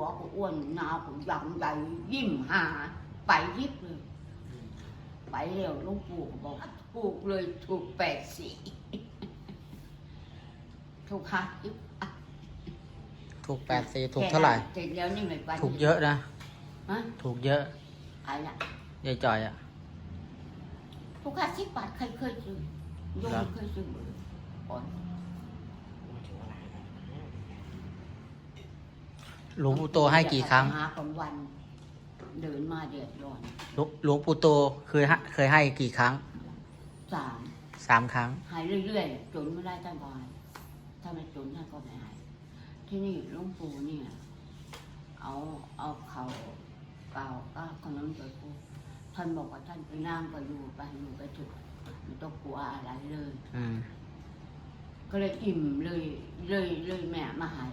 ตัวก็อ้วนหนาวก็ยำใหญ่ยิ้มหา ไปยิบเลยไปเร็วหลูกปู่ก็บอกถูกเลยถูกแปดสี่ถูกค่ะยิบถูกแปดสี่ถูกเท่าไหร่เสร็จแล้วนี่ไม่ไปถูกเยอะนะฮะถูกเยอะอะไรนะยายจอยอะถูกค่ะสิบบาทเคยเคยซื้อโยมครับเคยซื้อก่อน หลวงปู่โตให้กี่ครั้ง หาของวันเดินมาเดือดร้อนหลวงหลวงปู่โตเคยให้เคยให้กี่ครั้งสามสามครั้ง หายเรื่อยๆจนไม่ได้ตั้งบายถ้าไม่จนท่านก็ไม่หาย ที่นี่หลวงปู่เนี่ย เอาเอาเขาเก่าก้าขนมตัวกูท่านบอกว่าท่านไปนั่งก็อยู่ไปอยู่ไปเถึงไม่ต้องกลัวอะไรเลย อืม ก็เลยอิ่มเลยเลยเลยแม่มาหาย